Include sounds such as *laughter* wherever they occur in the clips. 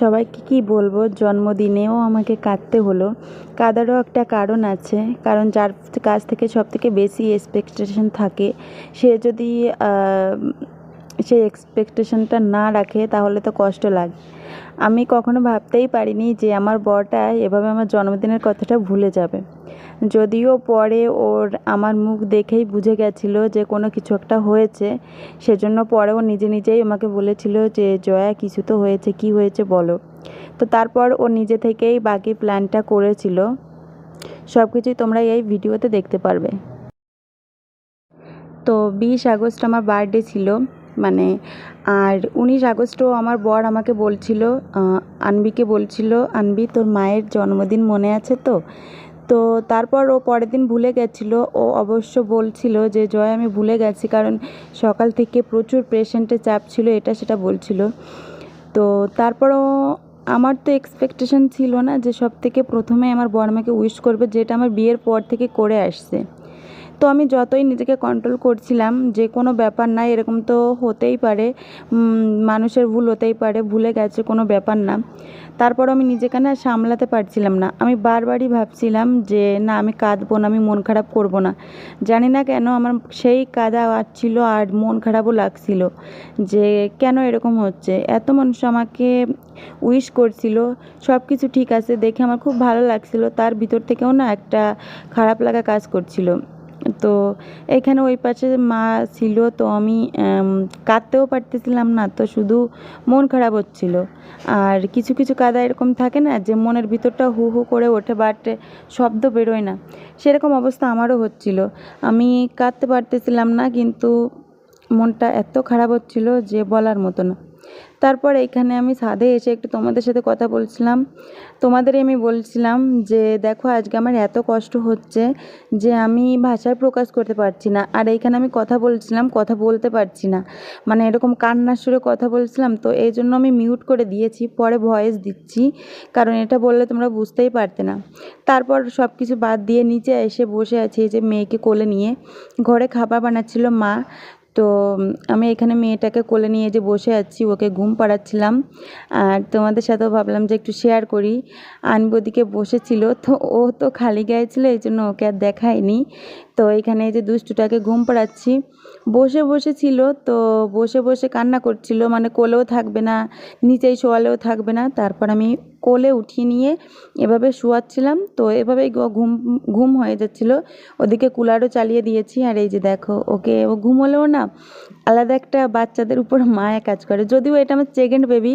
সবাইকে কি বলব, জন্মদিনেও আমাকে কাঁদতে হলো। কাঁদারও একটা কারণ আছে, কারণ যার কাছ থেকে সব থেকে বেশি এক্সপেকটেশন থাকে, সে যদি সেই এক্সপেকটেশনটা না রাখে, তাহলে তো কষ্ট লাগে। আমি কখনো ভাবতেই পারিনি যে আমার বরটা এভাবে আমার জন্মদিনের কথাটা ভুলে যাবে। যদিও পরে ওর আমার মুখ দেখেই বুঝে গেছিল যে কোনো কিছু একটা হয়েছে, সেজন্য পরে ও নিজে নিজেই আমাকে বলেছিল যে, জয়া, কিছু তো হয়েছে, কি হয়েছে বলো। তো তারপর ও নিজে থেকেই বাকি প্ল্যানটা করেছিল। সব কিছুই তোমরা এই ভিডিওতে দেখতে পারবে। তো বিশ আগস্ট আমার বার্থডে ছিল। মানে আর উনিশ আগস্টও আমার বর আমাকে বলছিল আনবিকে বলছিল, আনবি, তোর মায়ের জন্মদিন মনে আছে তো? তো তারপর ও পরের দিন ভুলে গেছিল। ও অবশ্য বলছিল যে, জয়, আমি ভুলে গেছি, কারণ সকাল থেকে প্রচুর পেশেন্টের চাপ ছিল, এটা সেটা বলছিল। তো তারপরও আমার তো এক্সপেকটেশন ছিল না যে সব থেকে প্রথমে আমার বর আমাকে উইশ করবে, যেটা আমার বিয়ের পর থেকে করে আসছে। তো আমি যতই নিজেকে কন্ট্রোল করছিলাম, যে কোনো ব্যাপার না, এরকম তো হতেই পারে মানুষের ভুল হতেই পারে, ভুলে গেছে কোনো ব্যাপার না। তারপর আমি নিজেকে না সামলাতে পারছিলাম না। আমি বারবারই ভাবছিলাম যে, না, আমি কাঁদবো না, আমি মন খারাপ করব না। জানি না কেন আমার সেই কাঁদা আসছিল আর মন খারাপও লাগছিল যে, কেন এরকম হচ্ছে? এত মানুষ আমাকে উইশ করছিল সব কিছু ঠিক আছে দেখে আমার খুব ভালো লাগছিল, তার ভিতর থেকেও না একটা খারাপ লাগা কাজ করছিল। তো এখানে ওই পাশে মা ছিল, তো আমি কাঁদতেও পারতেছিলাম না, তো শুধু মন খারাপ হচ্ছিল। আর কিছু কিছু কাদা এরকম থাকে না যে মনের ভিতরটা হু হু করে ওঠে, বাট শব্দ বেরোয় না। সেরকম অবস্থা আমারও হচ্ছিল। আমি কাঁদতে পারতেছিলাম না, কিন্তু মনটা এত খারাপ হচ্ছিল যে বলার মতো না। তারপর এখানে আমি সাধে এসে একটু তোমাদের সাথে কথা বলছিলাম। তোমাদেরই আমি বলছিলাম যে, দেখো আজকে আমার এত কষ্ট হচ্ছে যে আমি ভাষায় প্রকাশ করতে পারছি না। আর এইখানে আমি কথা বলছিলাম, কথা বলতে পারছি না। মানে এরকম কান্নার সুরে কথা বলছিলাম, তো এই জন্য আমি মিউট করে দিয়েছি, পরে ভয়েস দিচ্ছি, কারণ এটা বললে তোমরা বুঝতেই পারতে না। তারপর সব কিছু বাদ দিয়ে নিচে এসে বসে আছি যে মেয়েকে কোলে নিয়ে। ঘরে খাবার বানাচ্ছিল মা তো আমি এখানে মেয়েটাকে কোলে নিয়ে যে বসে আছি, ওকে ঘুম পাড়াচ্ছিলাম। আর তোমাদের সাথেও ভাবলাম যে একটু শেয়ার করি। আনবি ওদিকে বসেছিল, তো ও তো খালি গায়ে ছিল, এই জন্য ওকে আর দেখায়নি। তো এখানে এই যে দুষ্টুটাকে ঘুম পাড়াচ্ছি। বসে বসে ছিল, তো বসে বসে কান্না করছিল মানে কোলেও থাকবে না, নিচেই শোয়ালেও থাকবে না। তারপর আমি কোলে উঠিয়ে নিয়ে এভাবে শোয়াচ্ছিলাম। তো এভাবেই ঘুম ঘুম হয়ে যাচ্ছিল। ওদিকে কুলারও চালিয়ে দিয়েছি। আর এই যে দেখো, ওকে ও ঘুমোলেও না আলাদা একটা বাচ্চাদের উপর মায়া কাজ করে। যদিও এটা আমার সেকেন্ড বেবি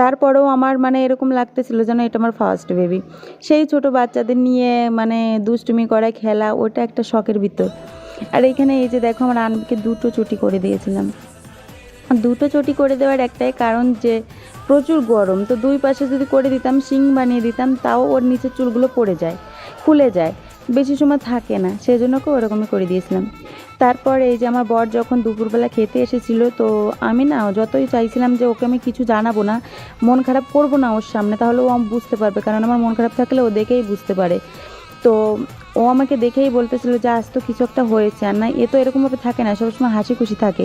তারপরেও আমার মানে এরকম লাগতেছিল যেন এটা আমার ফার্স্ট বেবি সেই ছোট বাচ্চাদের নিয়ে মানে দুষ্টুমি করা, খেলা, ওটা একটা শখের ভিতর। আর এইখানে এই যে দেখো, আমার আনবিকে দুটো চুটি করে দিয়েছিলাম। দুটো চটি করে দেওয়ার একটাই কারণ যে প্রচুর গরম। তো দুই পাশে যদি করে দিতাম, শিং বানিয়ে দিতাম, তাও ওর নিচের চুলগুলো পড়ে যায় খুলে যায়। বেশি সময় থাকে না সেই জন্য ওকে ওরকমই করে দিয়েছিলাম। তারপর এই যে আমার বর যখন দুপুরবেলা খেতে এসেছিল, তো আমি না যতই চাইছিলাম যে ওকে আমি কিছু জানাব না, মন খারাপ করব না ওর সামনে, তাহলে ও বুঝতে পারবে, কারণ আমার মন খারাপ থাকলে ও দেখেই বুঝতে পারে। তো ও আমাকে দেখেই বলতেছিল যে আজ তো কিছু একটা হয়েছে, আর না, এ তো এরকমভাবে থাকে না, সবসময় হাসি খুশি থাকে।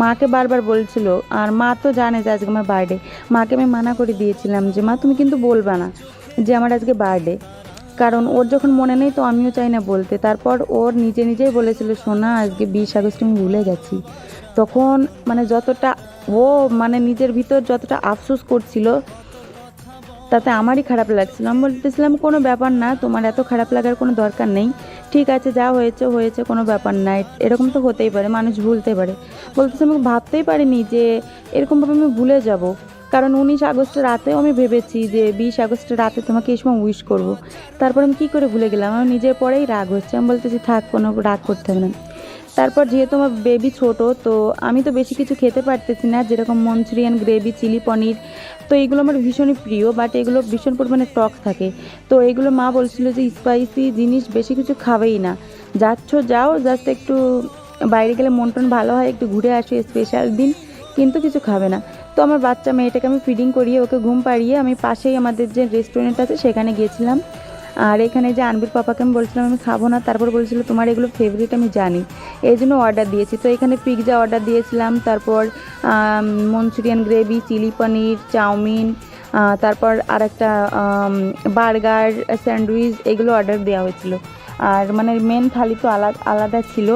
মাকে বারবার বলছিল, আর মা তো জানে যে আজকে আমার বার্থডে মাকে আমি মানা করে দিয়েছিলাম যে, মা, তুমি কিন্তু বলবা না যে আমার আজকে বার্থডে কারণ ওর যখন মনে নেই তো আমিও চাই না বলতে। তারপর ওর নিজে নিজেই বলেছিল, সোনা, আজকে বিশ আগস্ট আমি ভুলে গেছি। তখন মানে যতটা ও মানে নিজের ভিতর যতটা আফসোস করছিল তাতে আমারই খারাপ লাগছিল। আমি বলতেছিলাম, কোনো ব্যাপার না, তোমার এত খারাপ লাগার কোনো দরকার নেই। ঠিক আছে, যা হয়েছে হয়েছে, কোনো ব্যাপার না। এরকম তো হতেই পারে, মানুষ ভুলতে পারে। বলতেছে, আমি ভাবতেই পারিনি যে এরকমভাবে আমি ভুলে যাব। কারণ উনিশ আগস্টের রাতেও আমি ভেবেছি যে বিশ আগস্টের রাতে তোমাকে এই সময় উইশ করব। তারপর আমি কী করে ভুলে গেলাম? আমার নিজের পরেই রাগ হচ্ছে। আমি বলতেছি, থাক, কোনো রাগ করতে হবে না। তারপর যেহেতু আমার বেবি ছোট, তো আমি তো বেশি কিছু খেতে পারতেছি না, যেরকম মঞ্চুরিয়ান গ্রেভি চিলি পনির তো এগুলো আমার ভীষণই প্রিয় বাট এগুলো ভীষণ পরিমাণে টক থাকে। তো এইগুলো মা বলছিল যে স্পাইসি জিনিস বেশি কিছু খাবেই না। যাচ্ছ, যাও জাস্ট একটু বাইরে গেলে মন টন ভালো হয়, একটু ঘুরে আসো স্পেশাল দিন, কিন্তু কিছু খাবে না। তো আমার বাচ্চা মেয়েটাকে আমি ফিডিং করিয়ে ওকে ঘুম পাড়িয়ে আমি পাশেই আমাদের যে রেস্টুরেন্ট আছে, সেখানে গিয়েছিলাম। আর এখানে যে আনবির পাপাকে আমি বলছিলাম, আমি খাব না। তারপর বলছিল, তোমার এগুলো ফেভারিট আমি জানি। এই জন্য অর্ডার দিয়েছি। তো এখানে পিৎজা অর্ডার দিয়েছিলাম। তারপর Manchurian gravy chilli paneer chow mein তারপর আর একটা বার্গার স্যান্ডউইচ এগুলো অর্ডার দেওয়া হয়েছিল। আর মানে মেন থালি তো আলাদা আলাদা ছিল।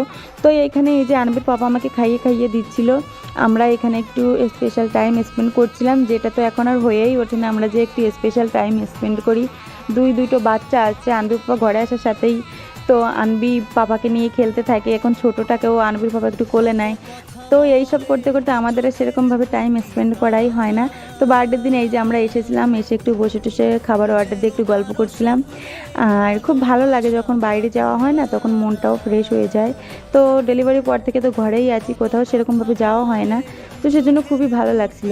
তো এখানে এই যে আনবির পাপা আমাকে খাইয়ে খাইয়ে দিচ্ছিল। আমরা এখানে একটু স্পেশাল টাইম স্পেন্ড করছিলাম, যেটা তো এখন আর হয়েই ওঠে না। আমরা যে একটু স্পেশাল টাইম স্পেন্ড করি দুই দুটো বাচ্চা আছে, আনবির পাপা ঘরে আসার সাথেই তো আনবি পাপাকে নিয়ে খেলতে থাকে, এখন ছোটোটাকেও আনবির পাপা একটু কোলে নেয়। তো এইসব করতে করতে আমাদের সেরকমভাবে টাইম স্পেন্ড করাই হয় না। তো বার্থডের দিন এই যে আমরা এসেছিলাম, এসে একটু বসে টসে খাবার অর্ডার দিয়ে একটু গল্প করছিলাম। আর খুব ভালো লাগে যখন বাইরে যাওয়া হয় না, তখন মনটাও ফ্রেশ হয়ে যায়। তো ডেলিভারির পর থেকে তো ঘরেই আছি, কোথাও সেরকমভাবে যাওয়া হয় না। তো সেজন্য খুবই ভালো লাগছিল।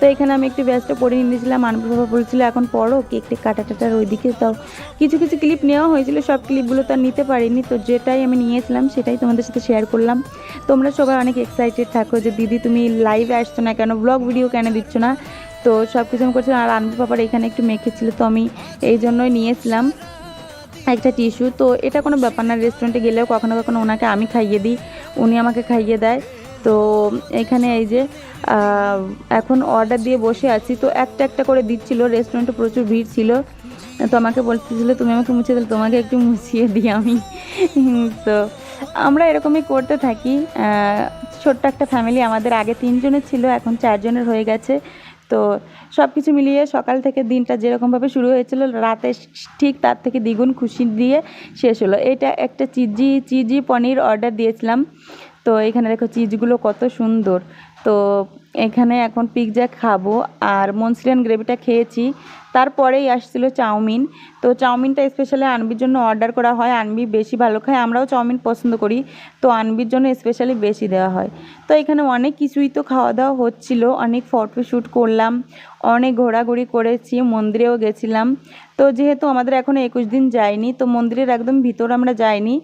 তো এখানে আমি একটু ব্যস্ত পরে নিয়েছিলাম আনবি বাবা বলছিল, এখন পড়ো কেক টেক কাটা টাটার ওইদিকে তাও কিছু কিছু ক্লিপ নেওয়া হয়েছিল, সব ক্লিপগুলো তো আর নিতে পারিনি, তো যেটাই আমি নিয়েছিলাম, সেটাই তোমাদের সাথে শেয়ার করলাম। তোমরা সবাই অনেক এক্সাইটেড থাকো যে, দিদি, তুমি লাইভে আসছো না কেন? ব্লগ ভিডিও কেন দিচ্ছ না? তো সব কিছু আমি করছিলাম, আর আনবি পাপার এখানে একটু মেখেছিল তো আমি এই জন্যই নিয়েছিলাম একটা টিস্যু তো এটা কোনো ব্যাপার না রেস্টুরেন্টে গেলেও কখনো কখনো ওনাকে আমি খাইয়ে দিই, উনি আমাকে খাইয়ে দেয়। তো এখানে এই যে এখন অর্ডার দিয়ে বসে আছি। তো একটা একটা করে দিচ্ছিল রেস্টুরেন্টে প্রচুর ভিড় ছিল। তো আমাকে বলতেছিল, তুমি আমাকে মুছিয়ে দিলে তোমাকে একটু মুছিয়ে দিই আমি। *laughs* তো আমরা এরকমই করতে থাকি। ছোট্ট একটা ফ্যামিলি আমাদের আগে তিনজনের ছিল, এখন চারজনের হয়ে গেছে। তো সব কিছু মিলিয়ে সকাল থেকে দিনটা যেরকমভাবে শুরু হয়েছিল, রাতে ঠিক তার থেকে দ্বিগুণ খুশি দিয়ে শেষ হলো। এটা একটা চিজি চিজি পনির অর্ডার দিয়েছিলাম। তো এখানে দেখো চিজগুলো কত সুন্দর। তো এখানে এখন পিৎজা খাব আর মনসিলিয়ান গ্রেভিটা খেয়েছি। তারপরেই আসছিল চাউমিন। তো চাউমিনটা স্পেশালি আনবির জন্য অর্ডার করা হয়। আনবি বেশি ভালো খায়। আমরাও চাউমিন পছন্দ করি। তো আনবির জন্য স্পেশালি বেশি দেওয়া হয়। তো এখানে অনেক কিছুই তো খাওয়া দাওয়া হচ্ছিল। অনেক ফটো শ্যুট করলাম। অনেক ঘোরাঘুরি করেছি, মন্দিরেও গেছিলাম। তো যেহেতু আমাদের এখনও একুশ দিন যায়নি, তো মন্দিরের একদম ভিতর আমরা যাইনি।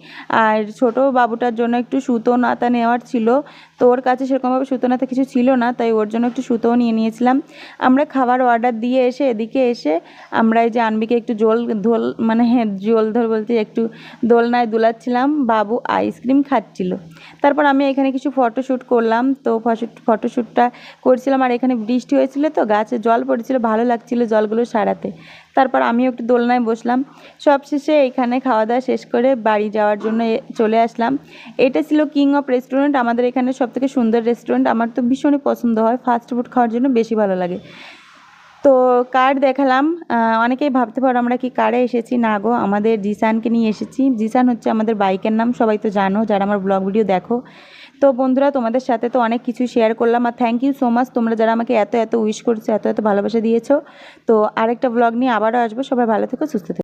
আর ছোট বাবুটার জন্য একটু সুতো নাতা নেওয়ার ছিল। তো ওর কাছে সেরকমভাবে সুতো নাতা কিছু ছিল না, তাই ওর জন্য একটু সুতোও নিয়ে নিয়েছিলাম। আমরা খাবার অর্ডার দিয়ে এসে এদিকে এসে আমরা এই যে আনবিকে একটু জল ধোল মানে হ্যাঁ জল ধর বলতে একটু দোলনায় দোলাচ্ছিলাম, বাবু আইসক্রিম খাচ্ছিল। তারপর আমি এখানে কিছু ফটোশ্যুট করলাম, তো ফটোশ্যুটটা করছিলাম আর এখানে বৃষ্টি হয়েছিল তো, গাছে জল পড়েছিল, ভালো লাগছিল জলগুলো সারাতে। তারপর আমিও একটু দোলনায় বসলাম। সবশেষে এখানে খাওয়া দাওয়া শেষ করে বাড়ি যাওয়ার জন্য চলে আসলাম। এটা ছিল কিং অফ রেস্টুরেন্ট আমাদের এখানে সবথেকে সুন্দর রেস্টুরেন্ট আমার তো ভীষণই পছন্দ হয় ফাস্ট ফুড খাওয়ার জন্য বেশি ভালো লাগে। তো কার্ড দেখালাম। অনেকেই ভাবতে পারো আমরা কি কারে এসেছি? না গো, আমাদের জিসানকে নিয়ে এসেছি। জিসান হচ্ছে আমাদের বাইকের নাম, সবাই তো জানো। যারা আমার ব্লগ ভিডিও দেখো তো বন্ধুরা, তোমাদের সাথে তো অনেক কিছু শেয়ার করলাম আর থ্যাংক ইউ সো মাচ তোমরা যারা আমাকে এত এত উইশ করছ, এত এত ভালোবাসা দিয়েছ। তো আরেকটা ব্লগ নিয়ে আবারও আসব। সবাই ভালো থেকো, সুস্থ থেকো।